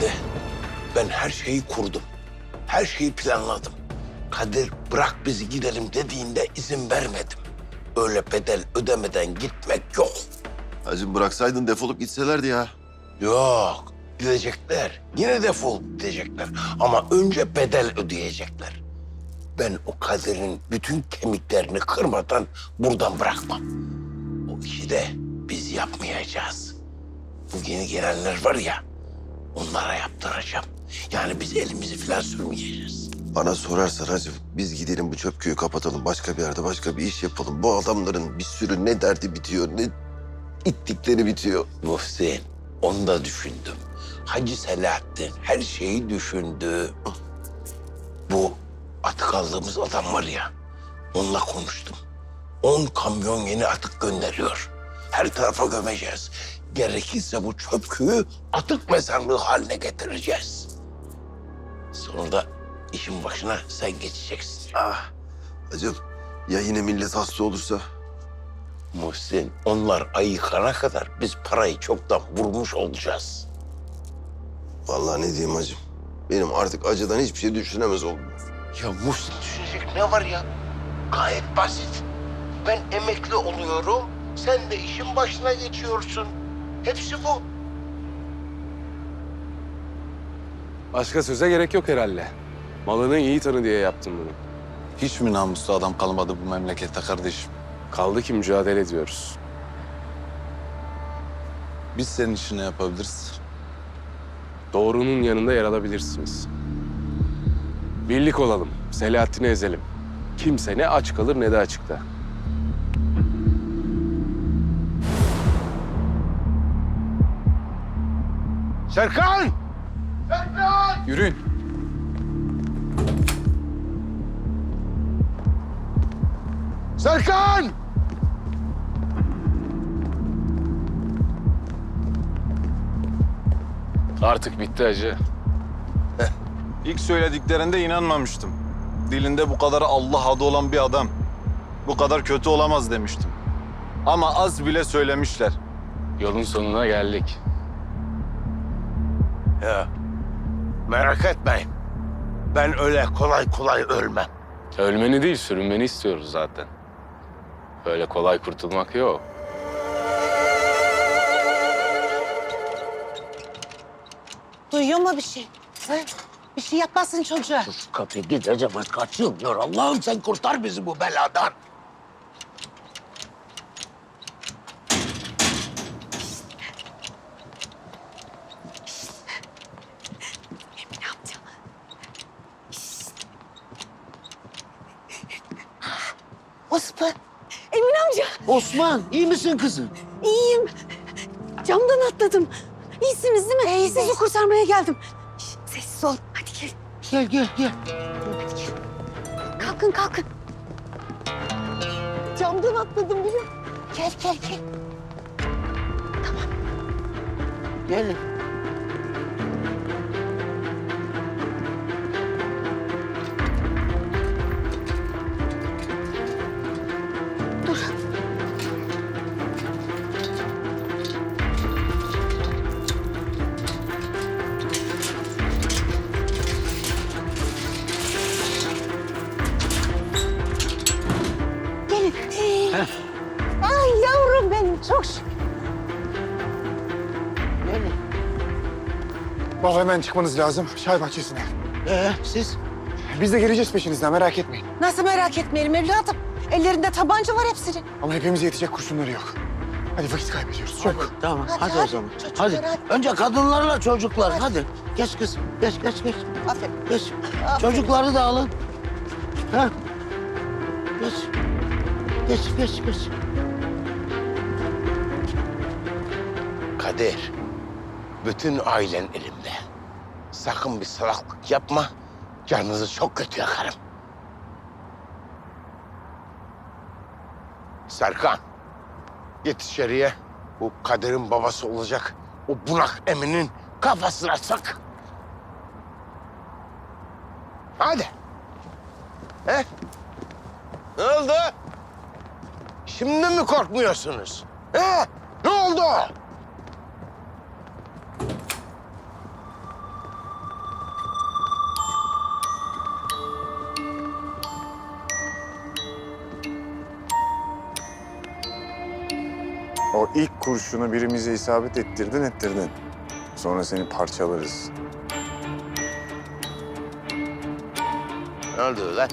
Şimdi ben her şeyi kurdum. Her şeyi planladım. Kadir bırak bizi gidelim dediğinde izin vermedim. Öyle bedel ödemeden gitmek yok. Hacım bıraksaydın defolup gitselerdi ya. Yok. Gidecekler. Yine defol gidecekler. Ama önce bedel ödeyecekler. Ben o Kadir'in bütün kemiklerini kırmadan buradan bırakmam. O işi de biz yapmayacağız. Bu yeni gelenler var ya, onlara yaptıracağım. Yani biz elimizi falan sürmeyeceğiz. Bana sorarsan hacım biz gidelim bu çöp köyü kapatalım. Başka bir yerde başka bir iş yapalım. Bu adamların bir sürü ne derdi bitiyor ne ittikleri bitiyor. Muhsin, onu da düşündüm. Hacı Selahattin her şeyi düşündü. Bu atık aldığımız adam var ya, onunla konuştum. On kamyon yeni atık gönderiyor. Her tarafa gömeceğiz. Gerekirse bu çöp köyü atık mezarlığı haline getireceğiz. Sonra da işin başına sen geçeceksin. Ah hacım ya yine millet hasta olursa? Muhsin, onlar ayıkana kadar biz parayı çoktan vurmuş olacağız. Vallahi ne diyeyim hacım. Benim artık acıdan hiçbir şey düşünemez oldum. Ya Muhsin düşünecek ne var ya? Gayet basit. Ben emekli oluyorum, sen de işin başına geçiyorsun. Hepsi bu. Başka söze gerek yok herhalde. Malını iyi tanı diye yaptım bunu. Hiç mi namuslu adam kalmadı bu memlekette kardeşim? Kaldı ki mücadele ediyoruz. Biz senin işini yapabiliriz. Doğrunun yanında yer alabilirsiniz. Birlik olalım, Selahattin'i ezelim. Kimse ne aç kalır ne de açıkta. Serkan! Yürüyün. Serkan! Artık bitti acı. İlk söylediklerinde inanmamıştım. Dilinde bu kadar Allah adı olan bir adam. Bu kadar kötü olamaz demiştim. Ama az bile söylemişler. Yolun sonuna geldik. Ya merak etmeyin. Ben öyle kolay kolay ölmem. Ölmeni değil, sürünmeni istiyoruz zaten. Böyle kolay kurtulmak yok. Duyuyor mu bir şey? Ha? Bir şey yapmasın çocuğa. Şu kapıyı kaçıyorum diyor. Allah'ım sen kurtar bizi bu beladan. Osman. Emin amca. Osman iyi misin kızım? iyiyim. Camdan atladım. İyisiniz değil mi? Sizi kurtarmaya geldim. Şş, Sessiz ol. Hadi gel. Gel gel gel. Kalkın kalkın. Camdan atladım biliyor musun? Gel gel gel. Gel. Dur. Gel. Baba hemen çıkmanız lazım çay bahçesine. Ee, siz? Biz de geleceğiz peşinizden merak etmeyin. Nasıl merak etmeyelim evladım. Ellerinde tabanca var hepsinin. Ama hepimize yetecek kurşunları yok. Hadi vakit kaybediyoruz çabuk. Tamam Hadi, hadi, hadi. o zaman. Çocuklar, Hadi. hadi. Önce kadınlarla çocuklar Hadi. hadi. Geç kızım. Geç geç geç. Aferin. Geç. Aferin. Çocukları da alın. Ha? Geç. Geç geç geç. Kadir, bütün ailen elimde. Sakın bir salaklık yapma. Canınızı çok kötü yakarım. Serkan, git içeriye. Bu Kadir'in babası olacak. O bunak Emin'in kafasına sık. Hadi. He? Ne oldu? Şimdi mi korkmuyorsunuz? He? Ne oldu? O ilk kurşunu birimize isabet ettirdin ettirdin. Sonra seni parçalarız. Ne oldu lan?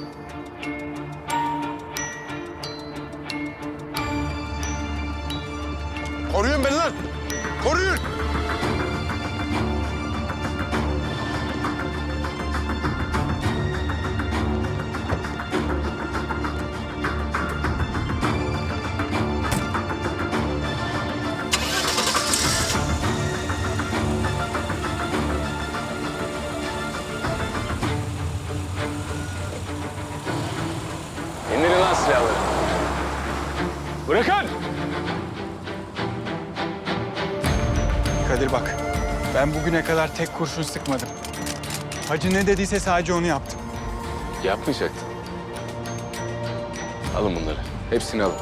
Koruyun beni lan. Koruyun. Kadir bak, ben bugüne kadar tek kurşun sıkmadım. Hacı ne dediyse sadece onu yaptım. Yapmayacaktın. Alın bunları. Hepsini alın.